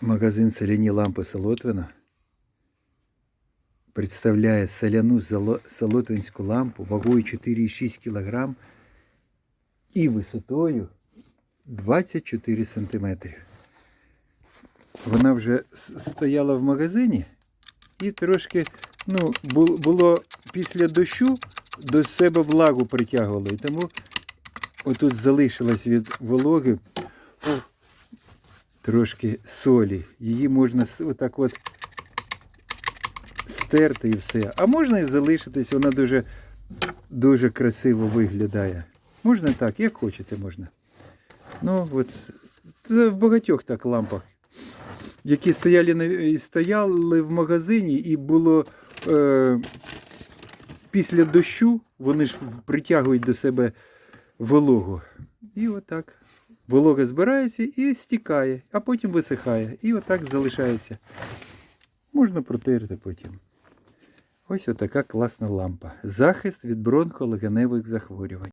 Магазин соляні лампи Солотвина представляє соляну солотвинську лампу вагою 4,6 кг і висотою 24 см. Вона вже стояла в магазині і трошки ну, бу- було після дощу до себе влагу притягувало. І тому отут залишилось від вологи трошки солі. Її можна отак от стерти і все. А можна і залишитись, вона дуже, дуже красиво виглядає. Можна так, як хочете можна. Ну, от, це в багатьох так лампах, які стояли, стояли в магазині, і було е, після дощу, вони ж притягують до себе вологу. І отак. Волога збирається і стікає, а потім висихає. І отак залишається. Можна протирити потім. Ось отака класна лампа. Захист від бронхолегеневих захворювань.